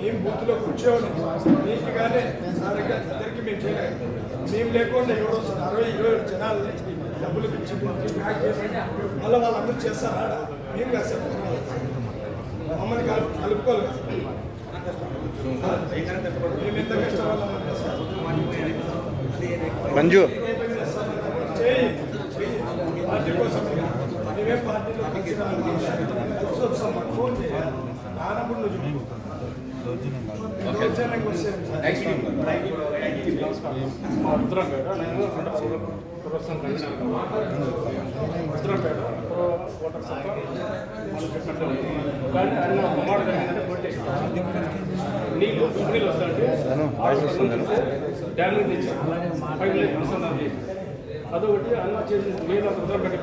మేము బూత్లో కూర్చోవాలి. నీట్గానే సరిగ్గా ఇద్దరికి మేము చేయలేదు మేము లేకుండా ఎవరు అరవై ఇరవై ఏడు జనాలని డబ్బులు ఇచ్చి మళ్ళీ వాళ్ళందరూ చేస్తారు? మేము కాదు సార్. మమ్మల్ని కలుపు కలుపుకోలేదు మేము ఎంత కష్టపడాలంటే సార్? మంజు. పార్టీ కోసం పార్టీలో కలిసి రావాలి. కలిసి వస్తాం మాకు ఫోన్ చేయాలి. నానప్పుడు నువ్వు నీళ్ళు నీళ్ళు వస్తాయంటే డ్యామ్ నుంచి తెచ్చారు పైపు అనుసంధానం చేసి అదొకటి అన్న చేసి మీద అంత ఉత్తరంపేట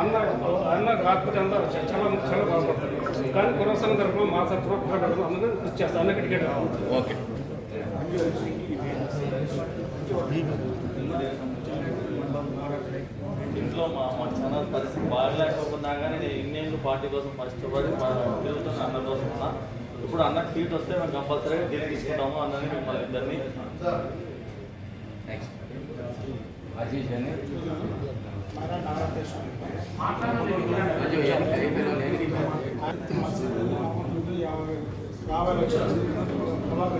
అన్న అన్న కాకపోతే అన్న చాలా చాలా బాగుపడుతుంది. కానీ కురవసన తరఫున మా తరఫున అందరూ కృషి చేస్తాను టికెట్ ఓకే. ఇంట్లో మా మా చాలా పరిస్థితి బాగలేకపోతున్నా కానీ నేను ఇన్నేళ్ళు పార్టీ కోసం కష్టపడి మా- తిరుగుతున్న అన్న కోసం ఉన్నా. ఇప్పుడు అన్నకు సీట్ వస్తే మేము కంపల్సరీగా డీల్ తీసుకుంటాము అన్నని మిమ్మల్ని ఇద్దరిని యాభై లక్షలు అలాగే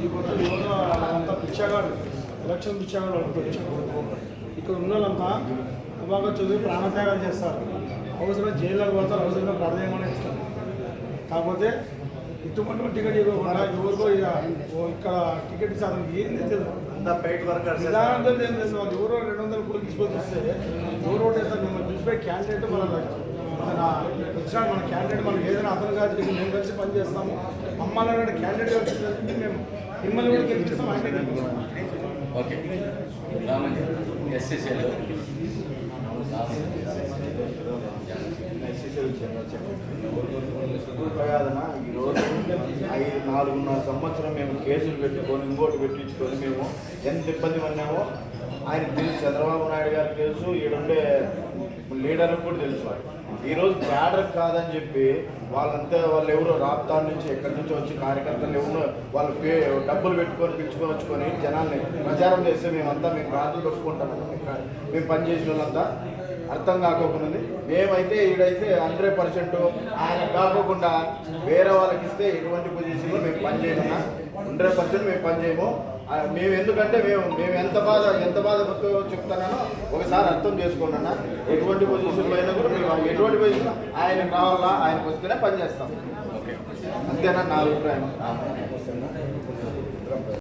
ఈ పొద్దు ఎవరో అంతా ఎలక్షన్ పిచ్చాగాడు ఒకటి ఇక్కడ ఉన్న వాళ్ళంతా అబాగా చదివి ప్రాణత్యాగాలు చేస్తారు అవసరం జైల్లోకి పోతారు అవసరంగా పడదేమని ఇస్తారు కాకపోతే ఇటువంటి టికెట్ ఇవ్వకుండా ఎవరికో ఇక ఇక్కడ టికెట్ ఇస్తే అతనికి ఏంది తెలియదు అంతా నిదానంతో ఏం లేదు వాళ్ళు ఎవరో రెండు వందల కోట్లు తీసుకొని వస్తే ఎవరు ఓటేస్తారు మిమ్మల్ని చూసిపోయి క్యాండిడేట్ మనం మన వచ్చిన మన క్యాండిడేట్ మనం ఏదైనా అతను కాదు మేము కలిసి పని చేస్తాము మమ్మల్ని అంటే క్యాండిడేట్ వచ్చిందంటే మేము మిమ్మల్ని కూడా గెలిపిస్తాం ఆయన గెలిపిస్తాం ఓకే. ఎస్ఎస్ఎల్. కాదన్నా ఈరోజు ఐదు నాలుగున్నర సంవత్సరం మేము కేసులు పెట్టుకొని ఇంకోటి పెట్టించుకొని మేము ఎంత ఇబ్బంది పడినామో ఆయన తెలుసు. చంద్రబాబు నాయుడు గారికి తెలుసు. ఈడుండే లీడర్కి కూడా తెలుసు ఈరోజు క్యాడర్ కాదని చెప్పి వాళ్ళంతా వాళ్ళు ఎవరో రాప్తాడు నుంచి ఎక్కడి నుంచి వచ్చి కార్యకర్తలు ఎవరో వాళ్ళు పే డబ్బులు పెట్టుకొని పిలుచుకొని వచ్చుకొని జనాల్ని ప్రచారం చేస్తే మేమంతా మేము రాత్రులు కొట్టుకుంటాం మేము పనిచేసిన వాళ్ళంతా అర్థం కాకోకుండా మేమైతే ఈడైతే హండ్రెడ్ పర్సెంట్ ఆయన కాకోకుండా వేరే వాళ్ళకి ఇస్తే ఎటువంటి పొజిషన్లో మేము పనిచేయమన్నా హండ్రెడ్ పర్సెంట్ మేము పనిచేయము మేము ఎందుకంటే మేము మేము ఎంత బాధ ఎంత బాధపడుతూ చెప్తున్నానో ఒకసారి అర్థం చేసుకోండి అన్న. ఎటువంటి పొజిషన్లో అయినా కూడా మేము ఎటువంటి పొజిషన్ ఆయన కావాలా ఆయనకు వస్తేనే పనిచేస్తాం అంతేనా నా అభిప్రాయం?